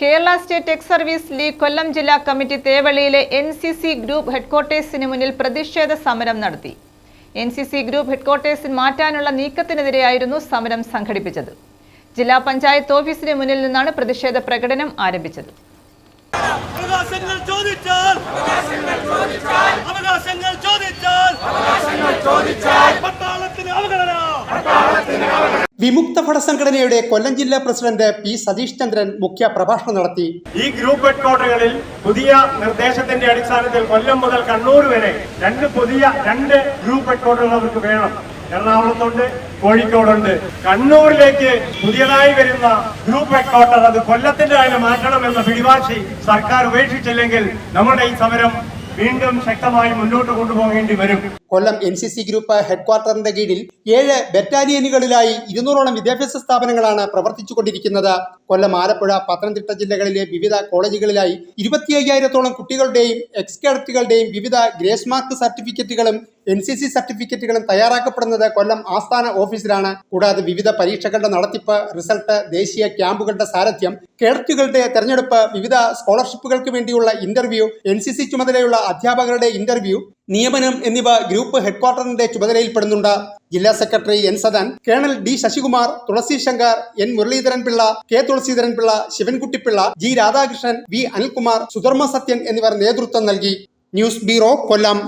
Kerala state ex service league Kollam ജില്ലാ committee തേവള്ളിയിലെ N C C group ഹെഡ്ക്വാർട്ടേഴ്സിന് മുന്നിൽ പ്രതിഷേധ സമരം നടത്തി. എൻ സി സി ഗ്രൂപ്പ് ഹെഡ്ക്വാർട്ടേഴ്സിൽ മാറ്റാനുള്ള നീക്കത്തിനെതിരെയായിരുന്നു സമരം സംഘടിപ്പിച്ചത്. ജില്ലാ പഞ്ചായത്ത് ഓഫീസിന് മുന്നിൽ നിന്നാണ് പ്രതിഷേധ പ്രകടനം ആരംഭിച്ചത്. വിമുക്ത ഭട സംഘടനയുടെ കൊല്ലം ജില്ലാ പ്രസിഡന്റ് പി സതീഷ് ചന്ദ്രൻ മുഖ്യ പ്രഭാഷണം നടത്തി. ഈ ഗ്രൂപ്പ് ഹെഡ്ക്വാർട്ടറുകളിൽ പുതിയ നിർദ്ദേശത്തിന്റെ അടിസ്ഥാനത്തിൽ കൊല്ലം മുതൽ കണ്ണൂർ വരെ രണ്ട് പുതിയ രണ്ട് ഗ്രൂപ്പ് ഹെഡ്ക്വാർട്ടറുകൾ അവർക്ക് വേണം. എറണാകുളത്തുണ്ട് കോഴിക്കോടുണ്ട്. കണ്ണൂരിലേക്ക് പുതിയതായി വരുന്ന ഗ്രൂപ്പ് ഹെഡ്ക്വാർട്ടർ അത് കൊല്ലത്തിന്റെ തന്നെ മാറ്റണമെന്ന പിടിവാശി സർക്കാർ ഉപേക്ഷിച്ചില്ലെങ്കിൽ നമ്മുടെ ഈ സമരം വീണ്ടും ശക്തമായി മുന്നോട്ട് കൊണ്ടുപോകേണ്ടി വരും. Kollam N C C group ഹെഡ്ക്വാർട്ടറിന്റെ കീഴിൽ ഏഴ് ബറ്റാലിയനുകളിലായി ഇരുന്നൂറോളം വിദ്യാഭ്യാസ സ്ഥാപനങ്ങളാണ് പ്രവർത്തിച്ചുകൊണ്ടിരിക്കുന്നത്. കൊല്ലം ആലപ്പുഴ പത്തനംതിട്ട ജില്ലകളിലെ വിവിധ കോളേജുകളിലായി ഇരുപത്തി അയ്യായിരത്തോളം കുട്ടികളുടെയും എക്സ് കേഡറ്റുകളുടെയും വിവിധ ഗ്രേസ് മാർക്ക് സർട്ടിഫിക്കറ്റുകളും എൻ സി സി സർട്ടിഫിക്കറ്റുകളും തയ്യാറാക്കപ്പെടുന്നത് കൊല്ലം ആസ്ഥാന ഓഫീസിലാണ്. കൂടാതെ വിവിധ പരീക്ഷകളുടെ നടത്തിപ്പ് റിസൾട്ട് ദേശീയ ക്യാമ്പുകളുടെ സാരഥ്യം കേഡറ്റുകളുടെ തെരഞ്ഞെടുപ്പ് വിവിധ സ്കോളർഷിപ്പുകൾക്ക് വേണ്ടിയുള്ള ഇന്റർവ്യൂ എൻ സി സി ചുമതലയുള്ള അധ്യാപകരുടെ ഇന്റർവ്യൂ നിയമനം എന്നിവ ഗ്രൂപ്പ് ഹെഡ്ക്വാർട്ടറിന്റെ ചുമതലയിൽപ്പെടുന്നുണ്ട്. ജില്ലാ secretary N Sadan colonel D Sasikumar Thulasi Shankar N Muraleedharan Pillai K Thulaseedharan Pillai Sivankuttypillai G Radhakrishnan V Anilkumar Sudharma Sathyan എന്നിവർ നേതൃത്വം നൽകി. News bureau Kollam.